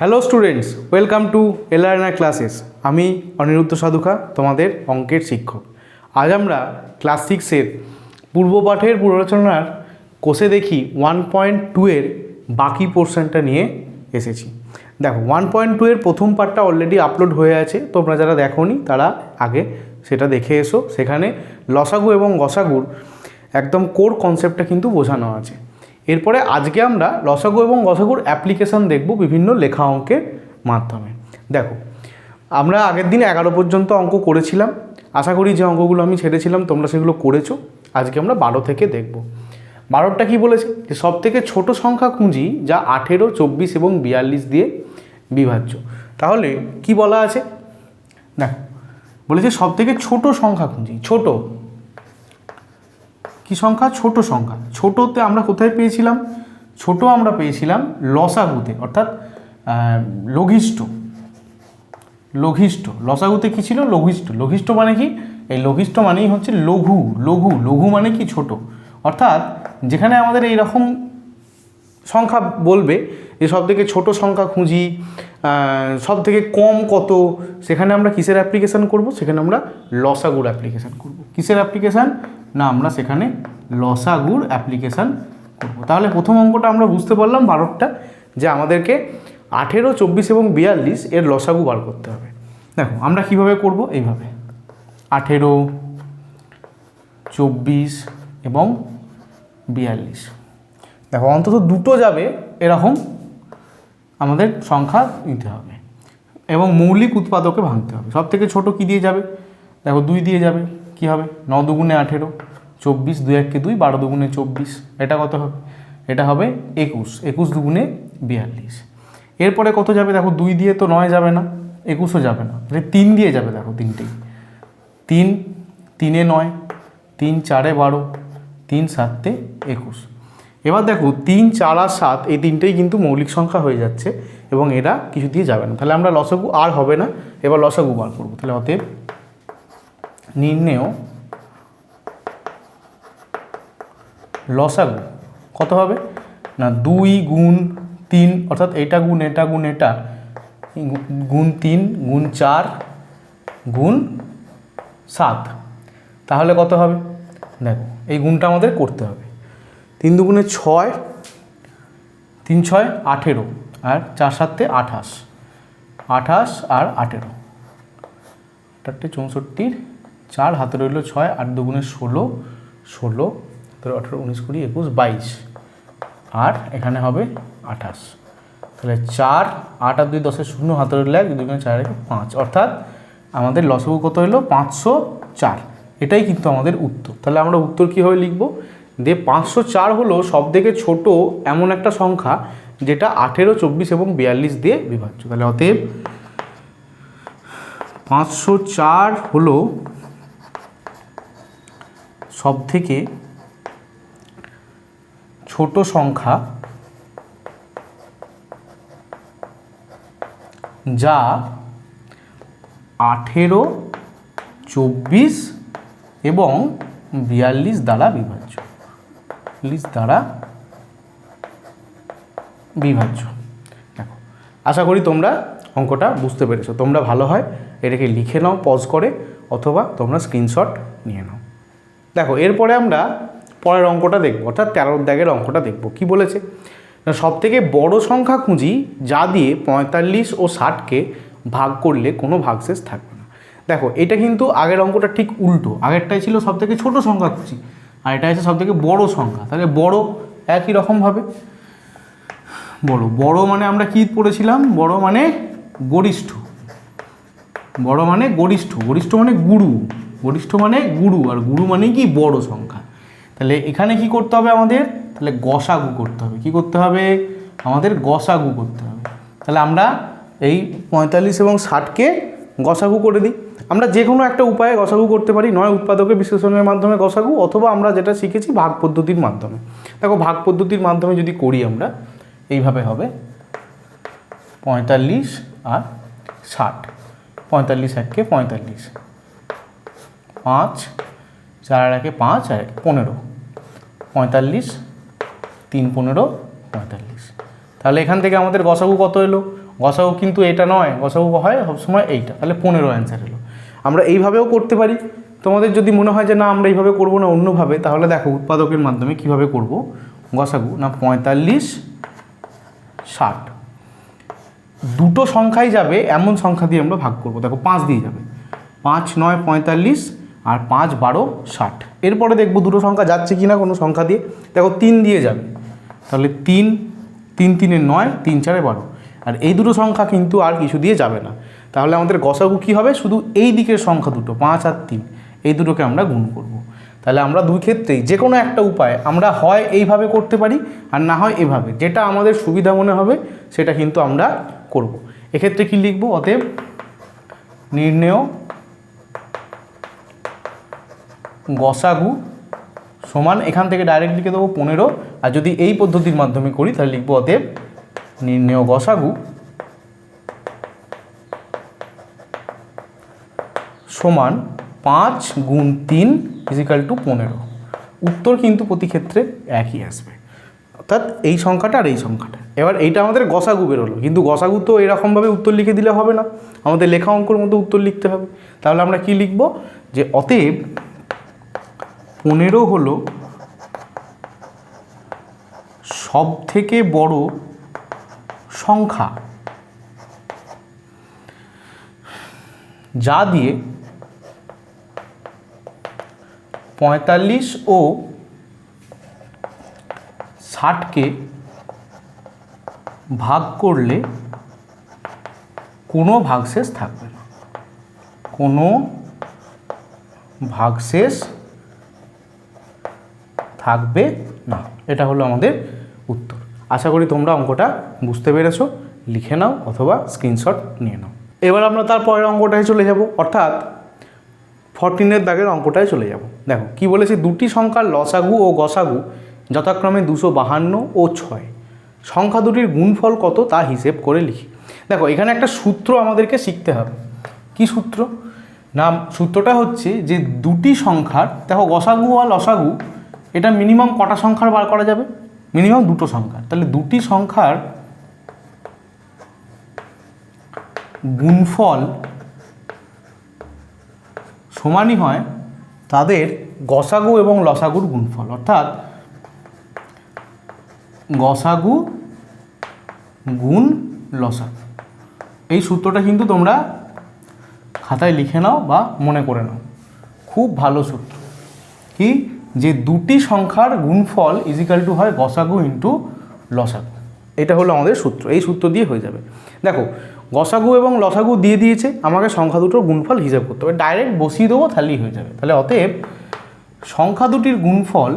Hello students welcome to LRNI classes আমি অনিরুদ্ধ সাধুখা, তোমাদের অঙ্কের শিক্ষক। আজ আমরা ক্লাস সিক্সের পূর্ব পাঠের পুনরচনার কোষে দেখি ওয়ান পয়েন্ট টুয়ের বাকি পোর্শনটা নিয়ে এসেছি। দেখো ওয়ান পয়েন্ট টুয়ের প্রথম পার্টটা অলরেডি আপলোড হয়ে আছে। তোমরা যারা দেখোনি, তারা আগে সেটা দেখে এসো। সেখানে লসাগু এবং গসাগুর একদম কোর কনসেপ্টটা কিন্তু বোঝানো আছে। এরপরে আজকে আমরা লসাগু এবং গসাগুর অ্যাপ্লিকেশন দেখব বিভিন্ন লেখা অঙ্কের মাধ্যমে। দেখো, আমরা আগের দিন এগারো পর্যন্ত অঙ্ক করেছিলাম। আশা করি যে অঙ্কগুলো আমি ছেড়েছিলাম, তোমরা সেগুলো করেছ। আজকে আমরা বারো থেকে দেখব। বারোটা কি বলেছে? যে সব থেকে ছোটো সংখ্যা খুঁজি যা আঠেরো, চব্বিশ এবং বিয়াল্লিশ দিয়ে বিভাজ্য। তাহলে কি বলা আছে? দেখো, বলেছে সব থেকে ছোটো সংখ্যা খুঁজি ছোটো। কি সংখ্যা? ছোট সংখ্যা। ছোটোতে আমরা কোথায় পেয়েছিলাম? ছোট আমরা পেয়েছিলাম লসাগুতে, অর্থাৎ লঘিষ্ঠ। লঘিষ্ঠ। লসাগুতে কি ছিল? লঘিষ্ঠ। লঘিষ্ঠ মানে কি? এই লঘিষ্ঠ মানেই হচ্ছে লঘু। লঘু। লঘু মানে কি? ছোট। অর্থাৎ, যেখানে আমাদের এই রকম সংখ্যা বলবে যে সব থেকে ছোটো সংখ্যা খুঁজি সব থেকে কম কত, সেখানে আমরা কিসের অ্যাপ্লিকেশান করব? সেখানে আমরা লসাগুর অ্যাপ্লিকেশান করব। কিসের অ্যাপ্লিকেশান না, আমরা সেখানে লসাগুর অ্যাপ্লিকেশান করব। তাহলে প্রথম অঙ্কটা আমরা বুঝতে পারলাম বারোটা, যে আমাদেরকে আঠেরো, চব্বিশ এবং বিয়াল্লিশ এর লসাগু বার করতে হবে। দেখো, আমরা কীভাবে করব? এইভাবে। আঠেরো, চব্বিশ এবং বিয়াল্লিশ। দেখো, অন্তত দুটো যাবে, এরকম আমাদের সংখ্যা নিতে হবে। এবং মৌলিক উৎপাদকে ভাঙতে হবে। সব থেকে ছোটো কী দিয়ে যাবে? দেখো, দুই দিয়ে যাবে। কি হবে? ন দুগুণে আঠেরো, চব্বিশ, দুই এককে দুই, বারো দুগুণে চব্বিশ। এটা কত হবে? এটা হবে একুশ একুশ দুগুণে বিয়াল্লিশ। এরপরে কত যাবে? দেখো, দুই দিয়ে তো নয় যাবে না, একুশও যাবে না। তিন দিয়ে যাবে, দেখো তিনটেই তিন, তিনে নয়, তিন চারে বারো, তিন সাতে একুশ। এবার দেখো, তিন, চার আর সাত, এই তিনটেই কিন্তু মৌলিক সংখ্যা হয়ে যাচ্ছে এবং এরা কিছু দিয়ে যাবে না। তাহলে আমরা লসাগু আর হবে না, এবার লসাগু বার করব। তাহলে অতএব নির্ণেয় লসাগু। কত হবে? না, দুই গুণ তিন, অর্থাৎ এটা গুণ এটা গুণ এটা, গুণ তিন, গুণ চার, গুণ সাত। তাহলে কত হবে? দেখো, এই গুণটা আমাদের করতে হবে। তিন দুগুণে ছয়, তিন ছয় আঠেরো, আর চার সাতে আঠাশ আঠাশ আর আঠেরো। চারটে চৌষট্টির চার হাতে রইল ছয়, আট দুগুণে ষোলো ষোলো তেরো আঠেরো, উনিশ, কুড়ি, একুশ, বাইশ। আর এখানে হবে আঠাশ। তাহলে চার, আট আর দুই দশের শূন্য হাতে রইল এক, দুই গুণে চার একে পাঁচ। অর্থাৎ আমাদের লসগু কত হলো পাঁচশো চার। এটাই কিন্তু আমাদের উত্তর। তাহলে আমরা উত্তর কীভাবে লিখব? যে পাঁচশো চার হলো সব থেকে ছোটো এমন একটা সংখ্যা যেটা আঠেরো, চব্বিশ এবং বিয়াল্লিশ দিয়ে বিভাজ্য। তাহলে অতএব পাঁচশো চার হলো সব থেকে ছোট সংখ্যা যা আঠেরো, চব্বিশ এবং বিয়াল্লিশ দ্বারা বিভাজ্য। বিয়াল্লিশ দ্বারা বিভাজ্য। দেখো, আশা করি তোমরা অঙ্কটা বুঝতে পেরেছ। তোমরা ভালো হয় এটাকে লিখে নাও পজ করে, অথবা তোমরা স্ক্রিনশট নিয়ে নাও। দেখো, এরপরে আমরা পরের অঙ্কটা দেখব, অর্থাৎ তেরোর দাগের অঙ্কটা দেখব। কি বলেছে? সব থেকে বড় সংখ্যা খুঁজি যা দিয়ে পঁয়তাল্লিশ ও ষাটকে ভাগ করলে কোনো ভাগশেষ থাকবে না। দেখো, এটা কিন্তু আগের অঙ্কটা ঠিক উল্টো। আগেরটাই ছিল সব থেকে ছোটো সংখ্যা খুঁজি, আর এটা হচ্ছে সব থেকে বড়ো সংখ্যা। তাহলে বড় একই রকমভাবে বড় বড় মানে আমরা কি পড়েছিলাম? বড় মানে গরিষ্ঠ। বড় মানে গরিষ্ঠ। গরিষ্ঠ মানে গুরু। গরিষ্ঠ মানে গুরু, আর গুরু মানে কি বড় সংখ্যা। তাহলে এখানে কি করতে হবে আমাদের? তাহলে গসাগু করতে হবে। কি করতে হবে? আমাদের গসাগু করতে হবে। তাহলে আমরা এই পঁয়তাল্লিশ এবং ষাটকে গসাগু করে দিই। আমরা যে কোনো একটা উপায়ে গসাগু করতে পারি। নয় উৎপাদকের বিশ্লেষণের মাধ্যমে গসাগু, অথবা আমরা যেটা শিখেছি ভাগ পদ্ধতির মাধ্যমে। দেখো, ভাগ পদ্ধতির মাধ্যমে যদি করি আমরা, এইভাবে হবে। পঁয়তাল্লিশ আর ষাট। পঁয়তাল্লিশ এককে পঁয়তাল্লিশ। পাঁচ, চার আর একে পাঁচ আর পনেরো। পঁয়তাল্লিশ, তিন পনেরো, পঁয়তাল্লিশ। তাহলে এখান থেকে আমাদের গসাগু কত এলো? গসাগু কিন্তু এটা নয়, গসাগু হয় সবসময় এইটা। তাহলে পনেরো অ্যান্সার হলো আমরা এইভাবেও করতে পারি। তোমাদের যদি মনে হয় যে না, আমরা এইভাবে করব না অন্যভাবে, তাহলে দেখো উৎপাদকের মাধ্যমে কীভাবে করব? গসাগু না পঁয়তাল্লিশ, ষাট। দুটো সংখ্যাই যাবে, এমন সংখ্যা দিয়ে আমরা ভাগ করব। দেখো পাঁচ দিয়ে যাবে। পাঁচ, নয়, পঁয়তাল্লিশ আর পাঁচ, বারো, ষাট। এরপরে দেখব দুটো সংখ্যা যাচ্ছে কি না কোনো সংখ্যা দিয়ে। দেখো, তিন দিয়ে যাবে। তাহলে তিন তিন তিনে নয়, তিন, চারে বারো। আর এই দুটো সংখ্যা কিন্তু আর কিছু দিয়ে যাবে না। তাহলে আমাদের গসাগু কী হবে? শুধু এই দিকের সংখ্যা দুটো, পাঁচ আর তিন। এই দুটোকে আমরা গুণ করব। তাহলে আমরা দুই ক্ষেত্রেই যে কোনো একটা উপায় আমরা হয় এইভাবে করতে পারি আর না হয় এভাবে। যেটা আমাদের সুবিধা মনে হবে, সেটা কিন্তু আমরা করব। এক্ষেত্রে কি লিখব? অতএব নির্ণেয় গসাগু সমান, এখান থেকে ডাইরেক্ট লিখে দেবো পনেরো। আর যদি এই পদ্ধতির মাধ্যমে করি, তাহলে লিখব অতএব নির্ণেয় গসাগু সমান পাঁচ গুণ তিন ফিজিক্যাল টু পনেরো। উত্তর কিন্তু প্রতি ক্ষেত্রে একই আসবে। অর্থাৎ এই সংখ্যাটা আর এই সংখ্যাটা। এবার এইটা আমাদের গসাগু বেরোলো। কিন্তু গসাগু তো এরকমভাবে উত্তর লিখে দিলে হবে না। আমাদের লেখা অঙ্কর মতো উত্তর লিখতে হবে। তাহলে আমরা কি লিখব? যে অতএব পনেরো হলো সব থেকে বড় সংখ্যা। যা দিয়ে পঁয়তাল্লিশ ও ষাটকে ভাগ করলে কোনো ভাগশেষ থাকবে না। কোনো ভাগশেষ থাকবে না। এটা হলো আমাদের উত্তর। আশা করি তোমরা অঙ্কটা বুঝতে পেরেছ। লিখে নাও অথবা স্ক্রিনশট নিয়ে নাও। এবার আমরা তার পরের অঙ্কটায় চলে যাব। অর্থাৎ ফরটিনের দাগের অঙ্কটায় চলে যাব। দেখো, কি বলেছে? দুটি সংখ্যার লসাগু ও গসাগু যথাক্রমে দুশো বাহান্ন ও ছয়। সংখ্যা দুটির গুণফল কত তা হিসেব করে লিখি। দেখো, এখানে একটা সূত্র আমাদেরকে শিখতে হবে। কি সূত্র? নাম, সূত্রটা হচ্ছে যে দুটি সংখ্যার, দেখো, গসাগু আর লসাগু এটা মিনিমাম কটা সংখ্যার বার করা যাবে? মিনিমাম দুটো সংখ্যার। তাহলে দুটি সংখ্যার গুণফল সমানই হয় তাদের গসাগু এবং লসাগুর গুণফল। অর্থাৎ গসাগু গুণ লসাগু। এই সূত্রটা কিন্তু তোমরা খাতায় লিখে নাও বা মনে করে নাও। খুব ভালো সূত্র। কি? যে দুটি সংখ্যার গুণফল ইজিক্যাল টু হয় গসাগু ইন্টু লসাগু। এটা হলো আমাদের সূত্র, এই সূত্র দিয়ে হয়ে যাবে। দেখো, গসাগু এবং লসাগু দিয়ে দিয়েছে, আমাকে সংখ্যা দুটোর গুণফল হিসাব করতে হবে। ডাইরেক্ট বসিয়ে দেবো তাহলেই হয়ে যাবে। তাহলে অতএব সংখ্যা দুটির গুণফল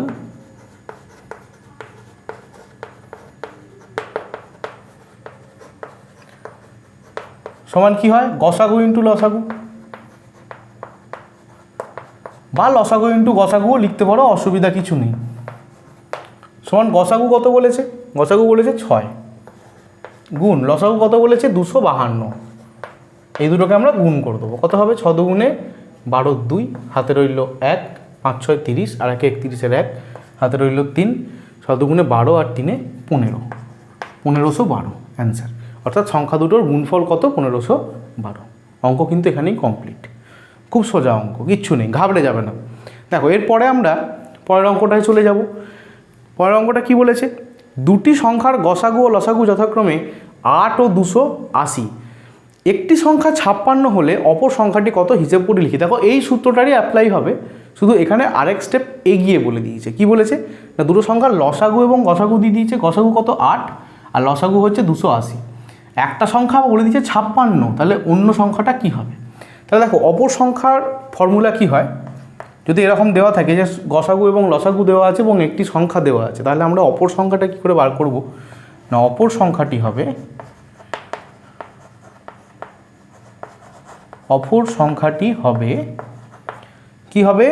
সমান কি হয়? গসাগু ইন্টু লসাগু। বা লসাগু ইন্টু গসাগুও লিখতে পারো, অসুবিধা কিছু নেই। সমান গসাগু কত বলেছে? গসাগু বলেছে ছয়। গুণ, লসাগু কত বলেছে? দুশো বাহান্ন। এই দুটোকে আমরা গুণ করে দেবো। কত হবে? ছ দুগুণে বারো দুই, হাতে রইল এক, পাঁচ ছয় তিরিশ, আর একে একত্রিশের এক, হাতে রইল তিন, ছ বারো আর তিনে পনেরো। পনেরোশো বারো, অ্যান্সার। অর্থাৎ সংখ্যা দুটোর গুণফল কত? পনেরোশো বারো। অঙ্ক কিন্তু এখানেই কমপ্লিট। খুব সোজা অঙ্ক, কিচ্ছু নেই, ঘাবড়ে যাবে না। দেখো, এরপরে আমরা পরের অঙ্কটায় চলে যাব। পরের অঙ্কটা কি বলেছে? দুটি সংখ্যার গসাগু ও লসাগু যথাক্রমে আট ও দুশো আশি। একটি সংখ্যা ছাপ্পান্ন হলে অপর সংখ্যাটি কত? হিসেব করে লিখি। দেখো, এই সূত্রটারই অ্যাপ্লাই হবে। শুধু এখানে আরেক স্টেপ এগিয়ে বলে দিয়েছে। কি বলেছে? না, দুটো সংখ্যার লসাগু এবং গসাগু দিয়ে দিয়েছে। গসাগু কত? আট। আর লসাগু হচ্ছে দুশো আশি। একটা সংখ্যা বলে দিয়েছে ছাপ্পান্ন। তাহলে অন্য সংখ্যাটা কি হবে? তাহলে দেখো, অপর সংখ্যার ফর্মুলা কি হয়? যদি এরকম দেওয়া থাকে যে গসাগু এবং লসাগু দেওয়া আছে এবং একটি সংখ্যা দেওয়া আছে, তাহলে আমরা অপর সংখ্যাটা কি করে বার করব? না, অপর সংখ্যাটি হবে, অপর সংখ্যাটি হবে, কি হবে?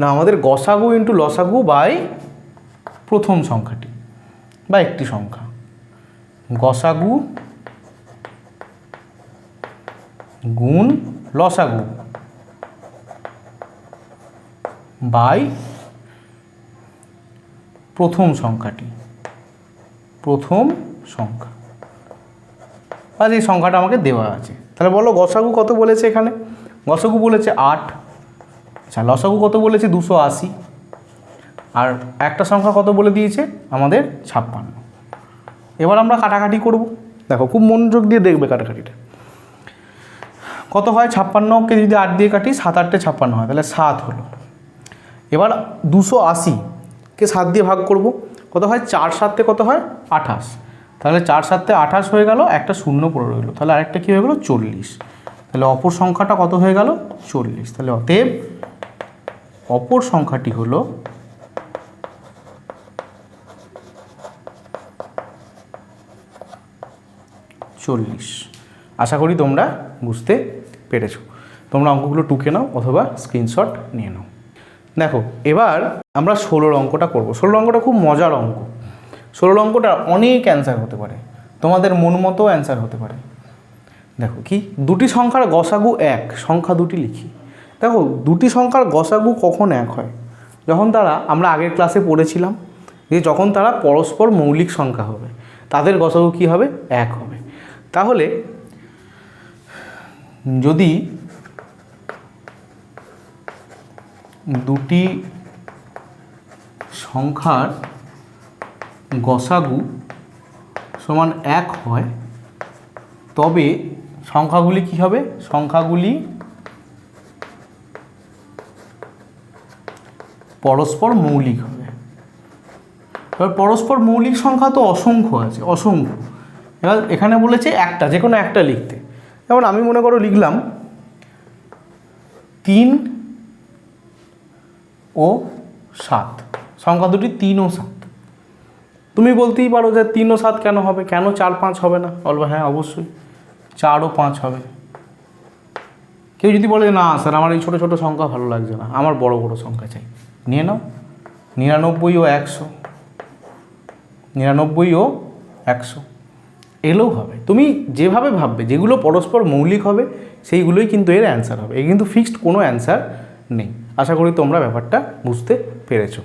না, আমাদের গসাগু ইন্টু লসাগু বাই প্রথম সংখ্যাটি, বা একটি সংখ্যা। গসাগু গুণ লসাগু বাই প্রথম সংখ্যাটি। প্রথম সংখ্যা। বা এই সংখ্যাটা আমাকে দেওয়া আছে। তাহলে বলো গসাগু কত বলেছে এখানে? গসাগু বলেছে আট। আচ্ছা লসাগু কত বলেছে? দুশো আশি। আর একটা সংখ্যা কত বলে দিয়েছে? আমাদের ছাপ্পান্ন। এবার আমরা কাটাকাটি করব। দেখো, খুব মনোযোগ দিয়ে দেখবে কাটাকাটিটা। কত হয়? ছাপ্পান্নকে যদি আট দিয়ে কাটি, সাত আটটে ছাপ্পান্ন হয়। তাহলে সাত হলো। এবার দুশো আশিকে সাত দিয়ে ভাগ করব। কত হয়? চার সাতে কত হয়? আঠাশ। তাহলে চার সাতে আঠাশ হয়ে গেল, একটা শূন্য পড়ে রইল। তাহলে আরেকটা কী হয়ে গেলো? চল্লিশ। তাহলে অপর সংখ্যাটা কত হয়ে গেল? চল্লিশ। তাহলে অতএব অপর সংখ্যাটি হলো চল্লিশ। আশা করি তোমরা বুঝতে পেরেছ। তোমরা অঙ্কগুলো টুকে নাও অথবা স্ক্রিনশট নিয়ে নাও। দেখো, এবার আমরা ষোলোর অঙ্কটা করব। ষোলোর অঙ্কটা খুব মজার অঙ্ক। ষোলোর অঙ্কটা অনেক অ্যান্সার হতে পারে। তোমাদের মন মতো অ্যান্সার হতে পারে। দেখো কি? দুটি সংখ্যার গসাগু এক, সংখ্যা দুটি লিখি। দেখো, দুটি সংখ্যার গসাগু কখন এক হয়? যখন তারা, আমরা আগের ক্লাসে পড়েছিলাম, যে যখন তারা পরস্পর মৌলিক সংখ্যা হবে, তাদের গসাগু কী হবে? এক হবে। তাহলে যদি দুটি সংখ্যার গসাগু সমান এক হয়, তবে সংখ্যাগুলি কি হবে? সংখ্যাগুলি পরস্পর মৌলিক হবে। এবার পরস্পর মৌলিক সংখ্যা তো অসংখ্য আছে, অসংখ্য। এবার এখানে বলেছে একটা যে কোনো একটা লিখতে। যেমন আমি মনে করো লিখলাম তিন ও সাত, সংখ্যা দুটি তিন ও সাত। তুমি বলতেই পারো যে তিন ও সাত কেন হবে? কেন চার পাঁচ হবে না? বলব হ্যাঁ অবশ্যই। চার ও পাঁচ হবে। কেউ যদি বলে, না, স্যার, আমার এই ছোটো ছোটো সংখ্যা ভালো লাগছে না, আমার বড় বড় সংখ্যা চাই। নিয়ে নাও। নিরানব্বই ও একশো। নিরানব্বই ও একশো। এলেও হবে। তুমি যেভাবে ভাববে, যেগুলো পরস্পর মৌলিক হবে, সেইগুলোই কিন্তু এর অ্যান্সার হবে। এ কিন্তু ফিক্সড কোনো অ্যান্সার নেই। আশা করি তোমরা ব্যাপারটা বুঝতে পেরেছ।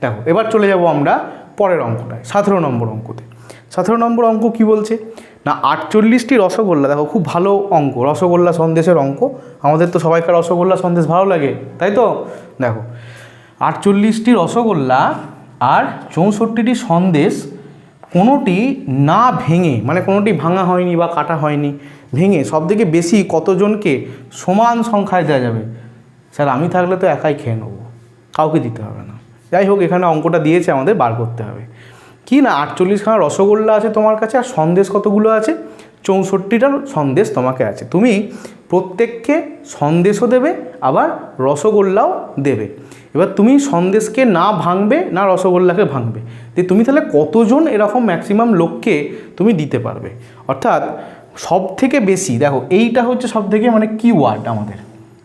দেখো, এবার চলে যাব আমরা পরের অঙ্কটায়, সতেরো নম্বর অঙ্কতে। সতেরো নম্বর অঙ্ক কি বলছে? না, আটচল্লিশটি রসগোল্লা, দেখো খুব ভালো অঙ্ক, রসগোল্লা সন্দেশের অঙ্ক। আমাদের তো সবাইকার রসগোল্লা সন্দেশ ভালো লাগে, তাই তো? দেখো, আটচল্লিশটি রসগোল্লা আর চৌষট্টিটি সন্দেশ কোনোটি না ভেঙে মানে কোনোটি ভাঙা হয়নি বা কাটা হয়নি, ভেঙে সব থেকে বেশি কতজনকে সমান সংখ্যায় দেওয়া যাবে? স্যার, আমি থাকলে তো একাই খেয়ে নেব, কাউকে দিতে হবে না। যাই হোক, এখানে অঙ্কটা দিয়েছে আমাদের, বার করতে হবে। কি না, আটচল্লিশখানা রসগোল্লা আছে তোমার কাছে, আর সন্দেশ কতগুলো আছে? চৌষট্টিটার সন্দেশ তোমাকে আছে। তুমি প্রত্যেককে সন্দেশও দেবে, আবার রসগোল্লাও দেবে। এবার তুমি সন্দেশকে না ভাঙবে, না রসগোল্লাকে ভাঙবে। যে তুমি তাহলে কতজন এরকম ম্যাক্সিমাম লোককে তুমি দিতে পারবে? অর্থাৎ সব থেকে বেশি, দেখো, এইটা হচ্ছে সব থেকে মানে কি ওয়ার্ড আমাদের।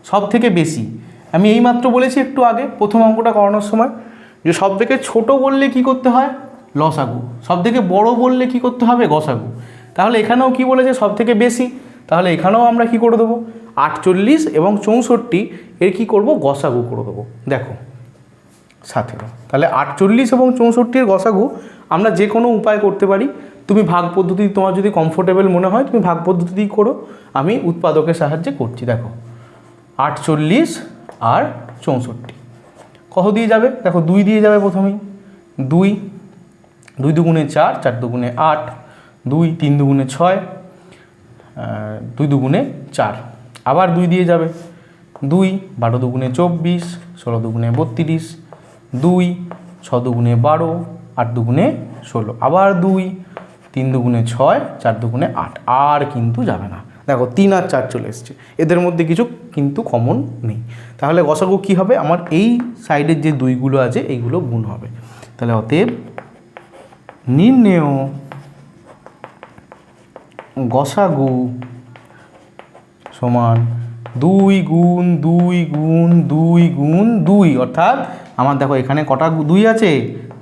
সব থেকে বেশি। আমি এইমাত্র বলেছি একটু আগে, প্রথম অঙ্কটা করানোর সময়, যে সব থেকে ছোটো বললে কি করতে হয়? লসাগু। সব থেকে বড় বললে কি করতে হবে? গসাগু। তাহলে এখানেও কি বলেছে? সব থেকে বেশি। তাহলে এখানেও আমরা কি করে দেবো? আটচল্লিশ এবং চৌষট্টি, এর কি করব? গসাগু করে দেবো। দেখো, সতেরো। তাহলে আটচল্লিশ এবং চৌষট্টির গসাগু আমরা যে কোনো উপায় করতে পারি। তুমি ভাগ পদ্ধতি, তোমার যদি কমফোর্টেবল মনে হয়, তুমি ভাগ পদ্ধতিতেই করো। আমি উৎপাদকের সাহায্যে করছি। দেখো, আটচল্লিশ আর চৌষট্টি। কত দিয়ে যাবে? দেখো, দুই দিয়ে যাবে প্রথমেই। দুই দুই দুগুণে চার চার দুগুণে আট, দুই, তিন দুগুণে ছয় দুই দুগুণে চার। আবার দুই দিয়ে যাবে। দুই, বারো দুগুণে চব্বিশ, ষোলো দুগুণে বত্রিশ, দুই, ছ দুগুণে বারো, আট দুগুণে ষোলো। আবার দুই, তিন দুগুণে ছয়, চার দুগুণে আট। আর কিন্তু যাবে না। দেখো, তিন আর চার চলে এসছে। এদের মধ্যে কিছু কিন্তু কমন নেই। তাহলে গসাগু কী হবে? আমার এই সাইডের যে দুইগুলো আছে, এইগুলো গুণ হবে। তাহলে অতএব নির্ণেয় গসাগু সমান দুই গুণ দুই গুণ দুই গুণ দুই। অর্থাৎ আমার দেখো এখানে কটা দুই আছে?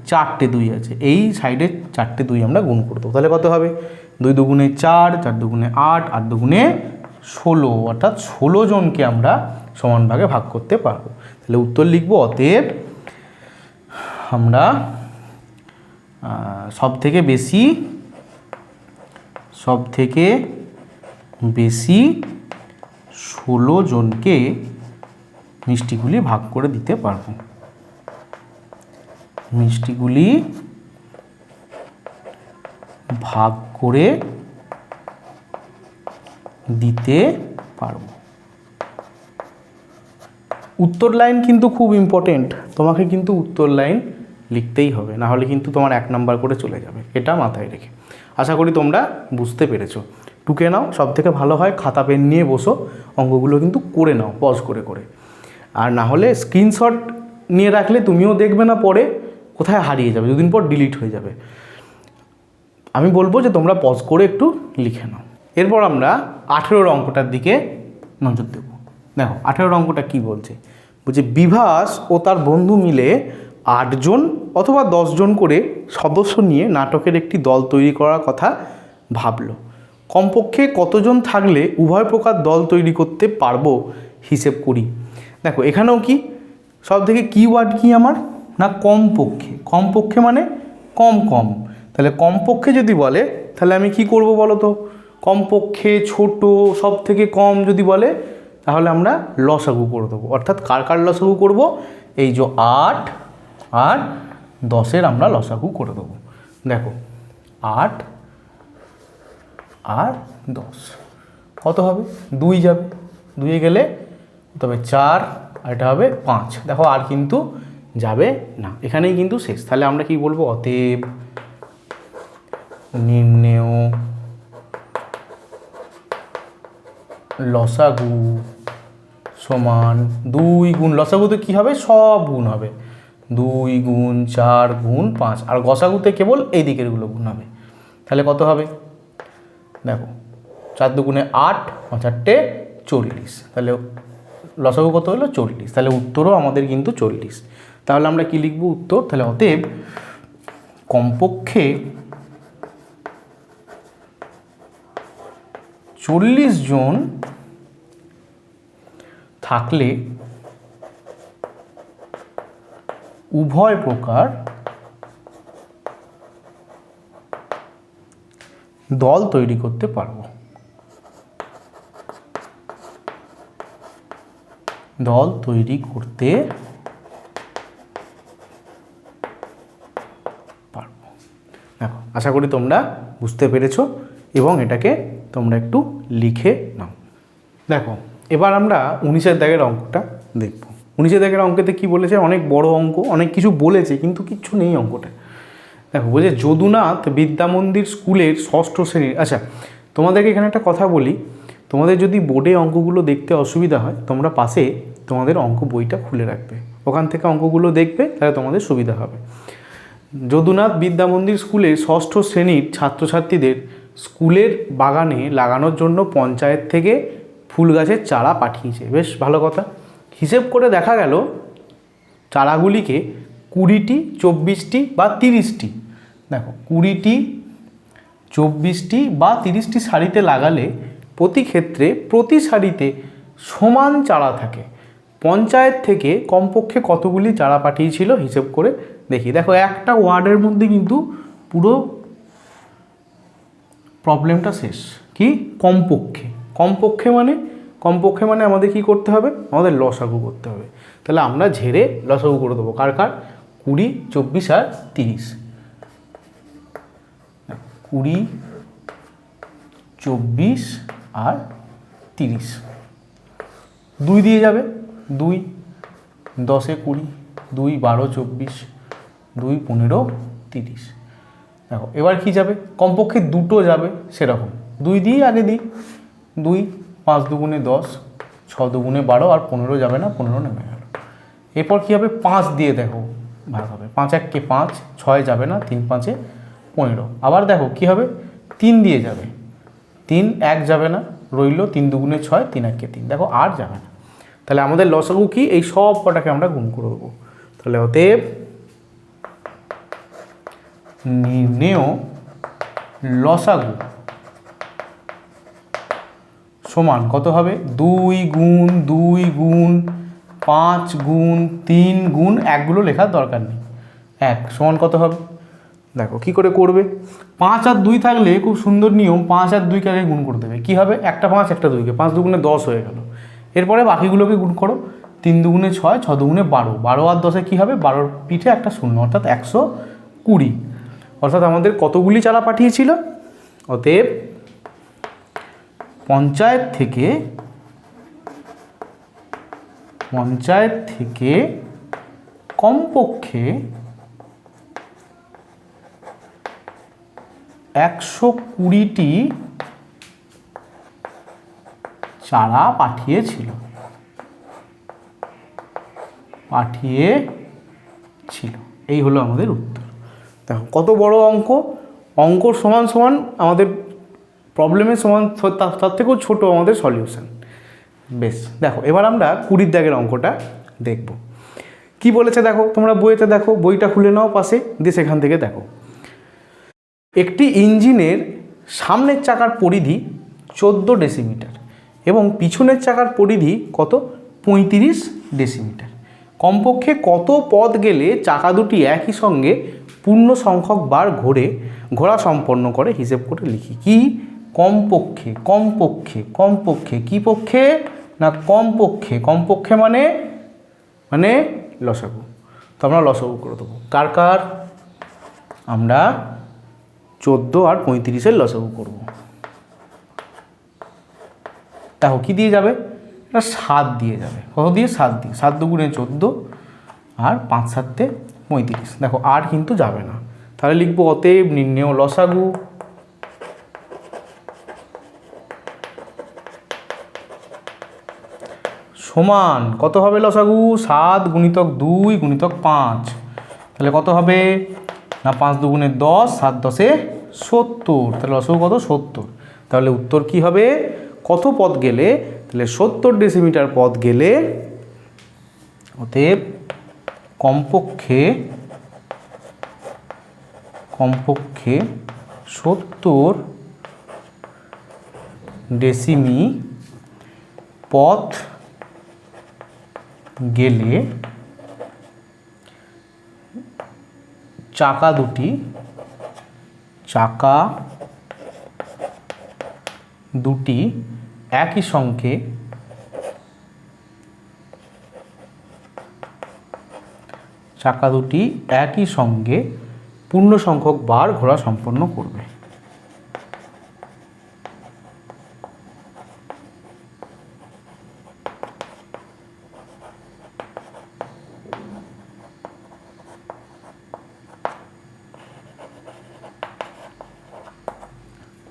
চারটে দুই আছে। এই সাইডে চারটে দুই আমরা গুণ করে দেবো। তাহলে কত হবে? দুই দুগুণে চার চার দুগুণে আট আট দুগুণে ষোলো। অর্থাৎ ষোলো জনকে আমরা সমান ভাগে ভাগ করতে পারব। তাহলে উত্তর লিখব, অতএব আমরা সব থেকে বেশি সব থেকে বেশি ষোলো জনকে মিষ্টিগুলি ভাগ করে দিতে পারব। মিষ্টিগুলি ভাগ করে দিতে পারব। উত্তর লাইন কিন্তু খুব ইম্পর্টেন্ট তোমাকে কিন্তু উত্তর লাইন লিখতেই হবে, না হলে কিন্তু তোমার এক নাম্বার করে চলে যাবে। এটা মাথায় রেখে। আশা করি তোমরা বুঝতে পেরেছ। টুকে নাও সব থেকে ভালো হয় খাতা পেন নিয়ে বসো। অঙ্কগুলো কিন্তু করে নাও পজ করে করে। আর না হলে স্ক্রিনশট নিয়ে রাখলে তুমিও দেখবে না পরে কোথায় হারিয়ে যাবে, দুদিন পর ডিলিট হয়ে যাবে। আমি বলব যে তোমরা পজ করে একটু লিখে নাও। এরপর আমরা আঠেরোর অঙ্কটার দিকে নজর দেবো। দেখো, আঠেরোর অঙ্কটা কি বলছে? বলছে, বিভাস ও তার বন্ধু মিলে আটজন অথবা দশজন করে সদস্য নিয়ে নাটকের একটি দল তৈরি করার কথা ভাবলো। কমপক্ষে কতজন থাকলে উভয় প্রকার দল তৈরি করতে পারব? হিসেব করি। দেখো, এখানেও কি? সব থেকে কিওয়ার্ড কি আমার? না, কমপক্ষে। কমপক্ষে মানে কম কম। তাহলে কমপক্ষে যদি বলে, তাহলে আমি কি করব বলো তো? কমপক্ষে ছোট সব থেকে কম যদি বলে, তাহলে আমরা লসাগু করে দেবো। অর্থাৎ কার কার লসাগু করব? এই যে আট, আর দশের আমরা লসাগু করে দেবো। দেখো, আট আর দশ। কত হবে? দুই যাবে। দুইয়ে গেলে তবে চার। আর এটা হবে পাঁচ। দেখো, আর কিন্তু যাবে না। এখানেই কিন্তু শেষ। তাহলে আমরা কি বলব? অতএব নিম্নেয় লসাগু সমান দুই গুণ। লসাগুতে কী হবে? সব গুণ হবে। দুই গুণ, চার গুণ, পাঁচ। আর গসাগুতে কেবল এই দিকেরগুলো গুণ হবে। তাহলে কত হবে? দেখো, চার দুগুণে আট আটটে চল্লিশ। তাহলে লসাগু কত হলো? চল্লিশ। তাহলে উত্তরও আমাদের কিন্তু চল্লিশ। তাহলে আমরা কি লিখব উত্তর? তাহলে অতএব কমপক্ষে চল্লিশ জন থাকলে উভয় প্রকার দল তৈরি করতে পারব। দল তৈরি করতে পারব। দেখো, আশা করি তোমরা বুঝতে পেরেছ এবং এটাকে তোমরা একটু লিখে নাও। দেখো, এবার আমরা উনিশের দাগের অঙ্কটা দেখব। উনিশের দাগের অঙ্কেতে কি বলেছে? অনেক বড় অঙ্ক, অনেক কিছু বলেছে, কিন্তু কিচ্ছু নেই অঙ্কটা। দেখো, বলছে যদুনাথ বিদ্যা মন্দির স্কুলের ষষ্ঠ শ্রেণির আচ্ছা তোমাদেরকে এখানে একটা কথা বলি। তোমাদের যদি বোর্ডে অঙ্কগুলো দেখতে অসুবিধা হয়, তোমরা পাশে তোমাদের অঙ্ক বইটা খুলে রাখবে। ওখান থেকে অঙ্কগুলো দেখবে, তাহলে তোমাদের সুবিধা হবে। যদুনাথ বিদ্যা মন্দির স্কুলের ষষ্ঠ শ্রেণির ছাত্রছাত্রীদের স্কুলের বাগানে লাগানোর জন্য পঞ্চায়েত থেকে ফুল গাছের চারা পাঠিয়েছে। বেশ ভালো কথা। হিসেব করে দেখা গেল, চারাগুলিকে কুড়িটি, চব্বিশটি বা তিরিশটি। দেখো, কুড়িটি, চব্বিশটি বা তিরিশটি শাড়িতে লাগালে প্রতি ক্ষেত্রে প্রতি সারিতে সমান চারা থাকে। পঞ্চায়েত থেকে কমপক্ষে কতগুলি চারা পাঠিয়েছিল হিসেব করে দেখি। দেখো, একটা ওয়ার্ডের মধ্যে কিন্তু পুরো প্রবলেমটা শেষ। কি? কমপক্ষে। কমপক্ষে মানে? কমপক্ষে মানে আমাদের কি করতে হবে? আমাদের লসাগু করতে হবে। তাহলে আমরা ঝেড়ে লসাগু করে দেবো। কার কার? কুড়ি, চব্বিশ আর তিরিশ। কুড়ি, চব্বিশ আর তিরিশ। দুই দিয়ে যাবে। দুই, দশে কুড়ি, দুই, বারো, চব্বিশ, দুই, পনেরো, তিরিশ। দেখো, এবার কি যাবে? কমপক্ষে দুটো যাবে সেরকম। দুই দিয়ে আগে দিই। দুই, পাঁচ দুগুণে দশ, ছ দুগুণে বারো, আর পনেরো যাবে না, পনেরো নেমে গেল। এরপর কী হবে? পাঁচ দিয়ে দেখো। ভাগ হবে। পাঁচ এককে পাঁচ, ছয় যাবে না, তিন পাঁচে পনেরো। আবার দেখো কি হবে? তিন দিয়ে যাবে। তিন এক যাবে না, রইল তিন দুগুণে ছয়, তিন এককে তিন। দেখো আর যাবে না। তাহলে আমাদের লসাগু কি? এই সব কটাকে আমরা গুণ করে দেবো। তাহলে অতএব নির্ণেয় লসাগু সমান কত হবে? দুই গুণ দুই গুণ পাঁচ গুণ তিন গুণ একগুলো লেখার দরকার নেই। এক সমান কত হবে? দেখো, কি করে করবে? পাঁচ আর দুই থাকলে খুব সুন্দর নিয়ম, পাঁচ আর দুইকে আগে গুণ করে দেবে। কী হবে? একটা পাঁচ, একটা দুইকে। পাঁচ দুগুণে দশ হয়ে গেল। এরপরে বাকিগুলোকে গুণ করো। তিন দুগুণে ছয়, ছ দুগুণে বারো। বারো আর দশে কী হবে? বারোর পিঠে একটা শূন্য, অর্থাৎ একশো কুড়ি। অর্থাৎ আমাদের কতগুলি চারা পাঠিয়েছিল? অতএব পঞ্চায়েত থেকে পঞ্চায়েত থেকে কমপক্ষে একশো কুড়িটি চারা পাঠিয়েছিল। পাঠিয়েছিল। এই হলো আমাদের উত্তর। দেখো, কত বড় অঙ্ক? অঙ্ক সমান সমান আমাদের প্রবলেমের সমান, তার থেকেও ছোট আমাদের সলিউশন বেশ, দেখো, এবার আমরা কুড়ির দাগের অঙ্কটা দেখব। কি বলেছে দেখো? তোমরা বইতে দেখো, বইটা খুলে নাও পাশে, দিয়ে সেখান থেকে দেখো। একটি ইঞ্জিনের সামনের চাকার পরিধি চোদ্দ ডেসিমিটার এবং পিছনের চাকার পরিধি কত? পঁয়ত্রিশ ডেসিমিটার। কমপক্ষে কত পথ গেলে চাকা দুটি একই সঙ্গে পূর্ণ সংখ্যক বার ঘোরে ঘোরা সম্পন্ন করে হিসেব করে লিখি। কি? কমপক্ষে কমপক্ষে কমপক্ষে, কি পক্ষে? না কমপক্ষে কমপক্ষে মানে মানে লসাগু। তো আমরা লসাগু করে দেবো। কার কার? আমরা চোদ্দ আর পঁয়ত্রিশের লসাগু করব। দেখো কী দিয়ে যাবে? এটা সাত দিয়ে যাবে। কত দিয়ে? সাত দিয়ে। সাত দুগুণে চোদ্দ আর পাঁচ সাতে পঁয়ত্রিশ। দেখো, আর কিন্তু যাবে না। তাহলে লিখব অতএব নির্ণেয় লসাগু। সমান কত হবে লসাগু? সাত গুণিতক দুই গুণিতক পাঁচ। তাহলে কত হবে? না, পাঁচ দুগুণে দশ, সাত দশে সত্তর। তাহলে লসাগু কত? সত্তর। তাহলে উত্তর কি হবে? কত পথ গেলে? তাহলে সত্তর ডেসিমিটার পথ গেলে অতএব কমপক্ষে কমপক্ষে সত্তর ডেসিমি পথ গেলে চাকা দুটি চাকা দুটি একই সঙ্গে চাকা দুটি একই সঙ্গে পূর্ণ সংখ্যক বার ঘোরা সম্পন্ন করবে।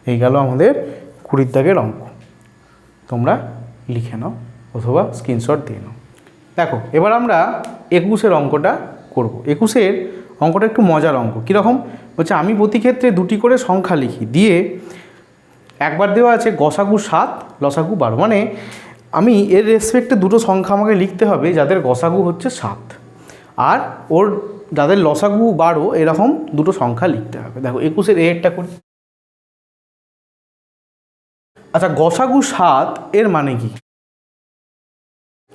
এই গেল আমাদের কুড়ির দাগের অঙ্ক। তোমরা লিখে নাও অথবা স্ক্রিনশট দিয়ে নাও। দেখো, এবার আমরা একুশের অঙ্কটা করব। একুশের অঙ্কটা একটু মজার অঙ্ক। কীরকম? বলছে, আমি প্রতি ক্ষেত্রে দুটি করে সংখ্যা লিখি। দিয়ে একবার দেওয়া আছে গসাগু সাত, লসাগু বারো। মানে আমি এর রেসপেক্টে দুটো সংখ্যা আমাকে লিখতে হবে যাদের গসাগু হচ্ছে সাত। আর ওর যাদের লসাগু বারো, এরকম দুটো সংখ্যা লিখতে হবে। দেখো, একুশের এরটা করি। আচ্ছা গসাগু সাত এর মানে কি?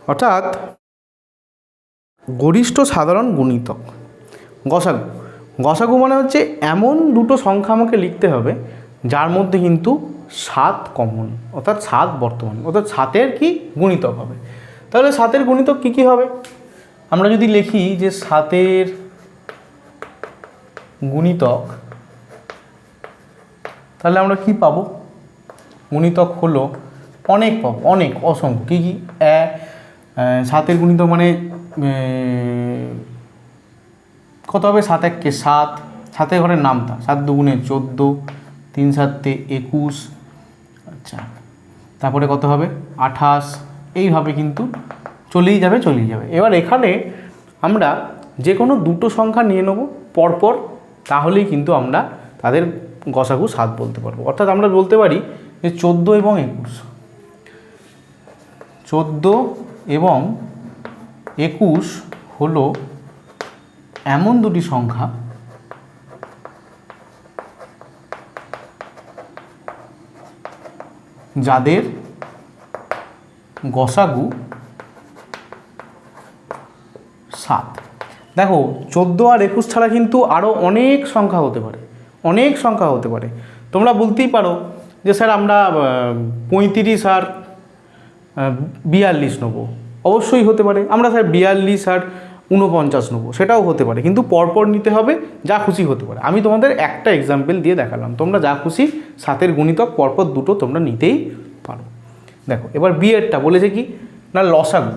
অর্থাৎ গরিষ্ঠ সাধারণ গুণিতক। গসাগু। গসাগু মানে হচ্ছে এমন দুটো সংখ্যা আমাকে লিখতে হবে, যার মধ্যে কিন্তু সাত কমন অর্থাৎ সাত বর্তমান, অর্থাৎ সাতের কি গুণিতক হবে। তাহলে সাতের গুণিতক কী কী হবে? আমরা যদি লিখি যে সাতের গুণিতক, তাহলে আমরা কি পাবো? গুণিতক হলো অনেক পাবো, অনেক, অসংখ্য। কী কী? সাতের গুণিতক মানে কত হবে? সাত এককে সাত। সাতের ঘরের নামতা সাত দুগুণে চোদ্দ, তিন সাতে একুশ। আচ্ছা তারপরে কত হবে? আঠাশ। এইভাবে কিন্তু চলেই যাবে চলেই যাবে। এবার এখানে আমরা যে কোনো দুটো সংখ্যা নিয়ে নেব পরপর, তাহলেই কিন্তু আমরা তাদের গসাগু সাত বলতে পারব। অর্থাৎ আমরা বলতে পারি যে চোদ্দ এবং একুশ। চোদ্দ এবং একুশ হলো এমন দুটি সংখ্যা যাদের গসাগু সাত। দেখো, চোদ্দ আর একুশ ছাড়া কিন্তু আরও অনেক সংখ্যা হতে পারে, অনেক সংখ্যা হতে পারে। তোমরা বলতেই পারো যে স্যার আমরা পঁয়ত্রিশ আর বিয়াল্লিশ নেব। অবশ্যই হতে পারে। আমরা স্যার বিয়াল্লিশ আর উনপঞ্চাশ নেব। সেটাও হতে পারে। কিন্তু পরপর নিতে হবে, যা খুশি হতে পারে। আমি তোমাদের একটা এক্সাম্পল দিয়ে দেখালাম। তোমরা যা খুশি সাতের গুণিতক পরপর দুটো তোমরা নিতেই পারো। দেখো, এবার বিয়েরটা বলেছে কি? না, লসাগু।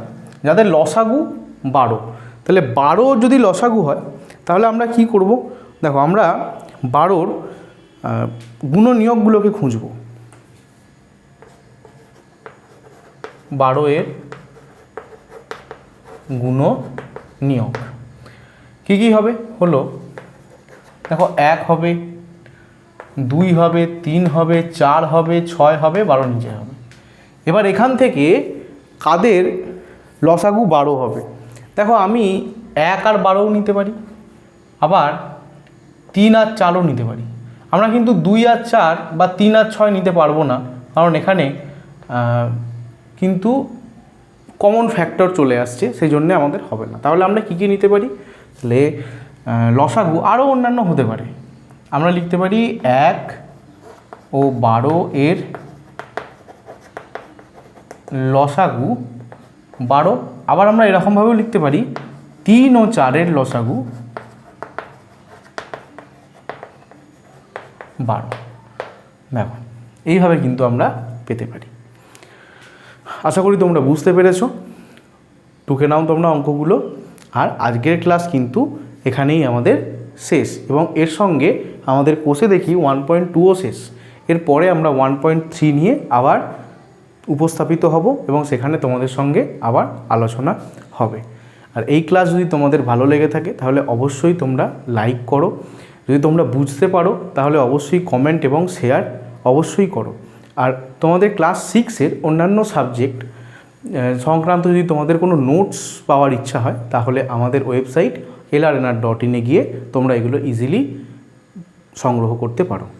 যাদের লসাগু বারো, তাহলে বারো যদি লসাগু হয়, তাহলে আমরা কি করব? দেখো, আমরা বারোর আহ, গুণনীয়কগুলোকে খুঁজব। বারো এর গুণ নিয়োগ কী কী হবে? হলো দেখো এক হবে দুই হবে তিন হবে চার হবে ছয় হবে বারো নিচে হবে। এবার এখান থেকে কাদের লসাগু বারো হবে? দেখো আমি এক আর বারোও নিতে পারি আবার তিন আর চারও নিতে পারি। আমরা কিন্তু দুই আর চার বা তিন আর ছয় নিতে পারব না, কারণ এখানে কিন্তু কমন ফ্যাক্টর চলে আসছে, সেই জন্যে আমাদের হবে না। তাহলে আমরা কী কী নিতে পারি? তাহলে লসাগু আরও অন্যান্য হতে পারে। আমরা লিখতে পারি এক ও বারো এর লসাগু বারো। আবার আমরা এরকমভাবেও লিখতে পারি তিন ও চারের লসাগু বারো। দেখো, এইভাবে কিন্তু আমরা পেতে পারি। আশা করি তোমরা বুঝতে পেরেছ। টুকে নাও তোমরা অঙ্কগুলো। আর আজকের ক্লাস কিন্তু এখানেই আমাদের শেষ। এবং এর সঙ্গে আমাদের কোষে দেখি ওয়ান পয়েন্ট টুও শেষ। এরপরে আমরা ওয়ান পয়েন্ট থ্রি নিয়ে আবার উপস্থাপিত হব এবং সেখানে তোমাদের সঙ্গে আবার আলোচনা হবে। আর এই ক্লাস যদি তোমাদের ভালো লেগে থাকে, তাহলে অবশ্যই তোমরা লাইক করো। যদি তোমরা বুঝতে পারো, তাহলে অবশ্যই কমেন্ট এবং শেয়ার অবশ্যই করো। আর তোমাদের ক্লাস সিক্সের অন্যান্য সাবজেক্ট সংক্রান্ত যদি তোমাদের কোনো নোটস পাওয়ার ইচ্ছা হয়, তাহলে আমাদের ওয়েবসাইট এলআরএনআর ডট ইনে গিয়ে তোমরা এগুলো ইজিলি সংগ্রহ করতে পারো।